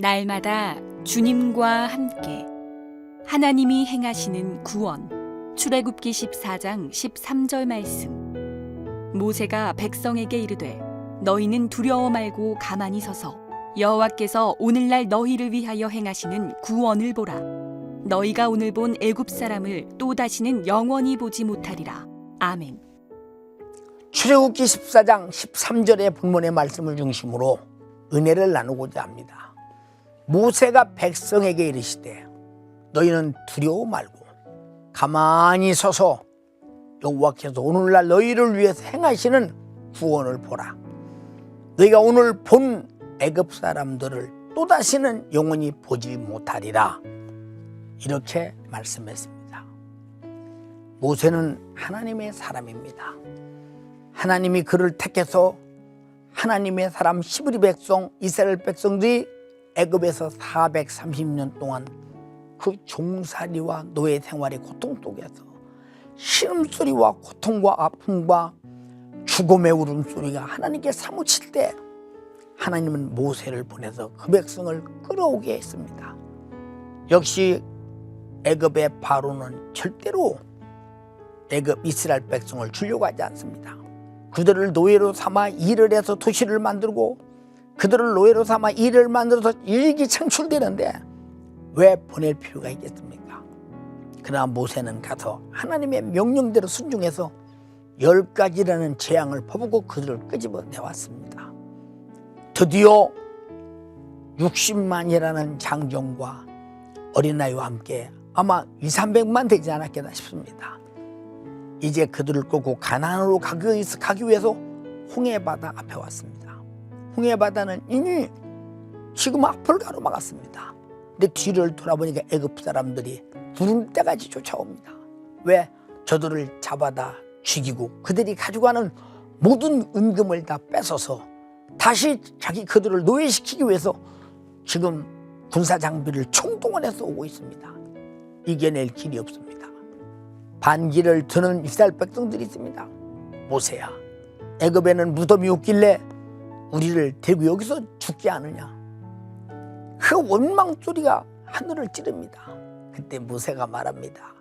날마다 주님과 함께 하나님이 행하시는 구원 출애굽기 14장 13절 말씀. 모세가 백성에게 이르되 너희는 두려워 말고 가만히 서서 여호와께서 오늘날 너희를 위하여 행하시는 구원을 보라. 너희가 오늘 본 애굽 사람을 또 다시는 영원히 보지 못하리라. 아멘. 출애굽기 14장 13절의 본문의 말씀을 중심으로 은혜를 나누고자 합니다. 모세가 백성에게 이르시되 너희는 두려워 말고 가만히 서서 여호와께서 오늘날 너희를 위해서 행하시는 구원을 보라. 너희가 오늘 본 애굽 사람들을 또 다시는 영원히 보지 못하리라. 이렇게 말씀했습니다. 모세는 하나님의 사람입니다. 하나님이 그를 택해서 하나님의 사람 히브리 백성 이스라엘 백성들이 애굽에서 430년 동안 그 종살이와 노예 생활의 고통 속에서 신음소리와 고통과 아픔과 죽음의 울음소리가 하나님께 사무칠 때 하나님은 모세를 보내서 그 백성을 끌어오게 했습니다. 역시 애굽의 바로는 절대로 애굽 이스라엘 백성을 주려고 하지 않습니다. 그들을 노예로 삼아 일을 해서 도시를 만들고 그들을 노예로 삼아 일을 만들어서 일기 창출되는데 왜 보낼 필요가 있겠습니까? 그러나 모세는 가서 하나님의 명령대로 순종해서 열 가지라는 재앙을 퍼붓고 그들을 끄집어 내왔습니다. 드디어 60만이라는 장정과 어린아이와 함께 아마 2, 300만 되지 않았겠나 싶습니다. 이제 그들을 가나안으로 가기, 가기 위해서 홍해바다 앞에 왔습니다. 홍해바다는 이미 지금 앞을 가로막았습니다. 근데 뒤를 돌아보니까 애굽 사람들이 구름대같이 쫓아옵니다. 왜? 저들을 잡아다 죽이고 그들이 가져가는 모든 은금을 다 뺏어서 다시 자기 그들을 노예시키기 위해서 지금 군사 장비를 총동원해서 오고 있습니다. 이겨낼 길이 없습니다. 반기를 드는 이스라엘 백성들이 있습니다. 모세야, 애굽에는 무덤이 없길래 우리를 데리고 여기서 죽게 하느냐? 그 원망 소리가 하늘을 찌릅니다. 그때 모세가 말합니다.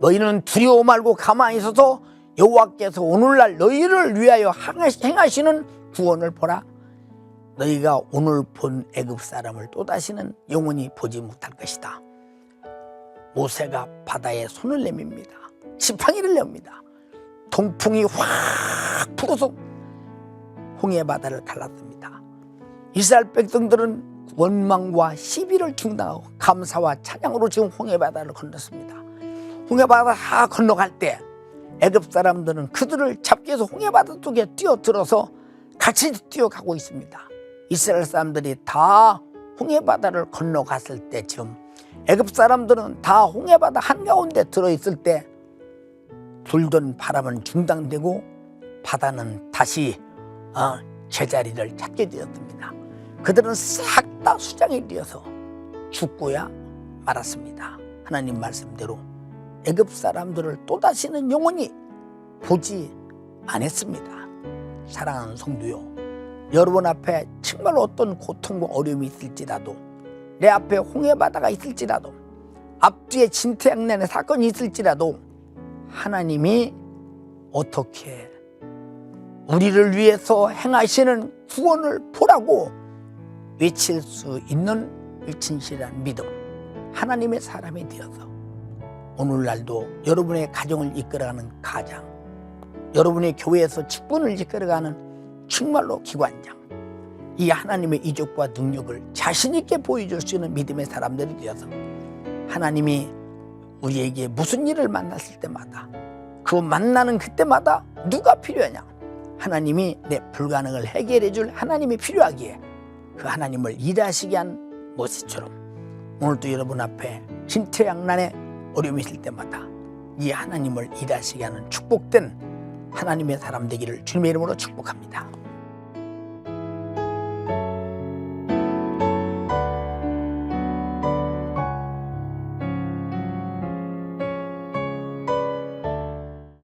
너희는 두려워 말고 가만히 있어서 여호와께서 오늘날 너희를 위하여 행하시는 구원을 보라. 너희가 오늘 본 애굽 사람을 또 다시는 영원히 보지 못할 것이다. 모세가 바다에 손을 내밉니다. 지팡이를 냅니다. 동풍이 확 불어서 홍해 바다를 갈랐습니다. 이스라엘 백성들은 원망과 시비를 중당하고 감사와 찬양으로 지금 홍해 바다를 건넜습니다. 홍해 바다 다 건너갈 때 애굽 사람들은 그들을 잡기 위해서 홍해 바다 쪽에 뛰어들어서 같이 뛰어가고 있습니다. 이스라엘 사람들이 다 홍해 바다를 건너갔을 때쯤 애굽 사람들은 다 홍해 바다 한가운데 들어 있을 때 불던 바람은 중단되고 바다는 다시 어, 제자리를 찾게 되었습니다. 그들은 싹 다 수장에 뛰어서 죽고야 말았습니다. 하나님 말씀대로 애굽 사람들을 또 다시는 영원히 보지 않았습니다. 사랑하는 성도요, 여러분 앞에 정말 어떤 고통과 어려움이 있을지라도 내 앞에 홍해 바다가 있을지라도 앞뒤에 진퇴양난의 사건이 있을지라도 하나님이 어떻게 우리를 위해서 행하시는 구원을 보라고 외칠 수 있는 일진실한 믿음 하나님의 사람이 되어서 오늘날도 여러분의 가정을 이끌어가는 가장 여러분의 교회에서 직분을 이끌어가는 정말로 기관장 이 하나님의 이적과 능력을 자신 있게 보여줄 수 있는 믿음의 사람들이 되어서 하나님이 우리에게 무슨 일을 만났을 때마다 그 만나는 그때마다 누가 필요하냐 하나님이 내 불가능을 해결해 줄 하나님이 필요하기에 그 하나님을 일하시게 한 모세처럼 오늘도 여러분 앞에 진퇴양난의 어려움이 있을 때마다 이 하나님을 일하시게 하는 축복된 하나님의 사람 되기를 주님의 이름으로 축복합니다.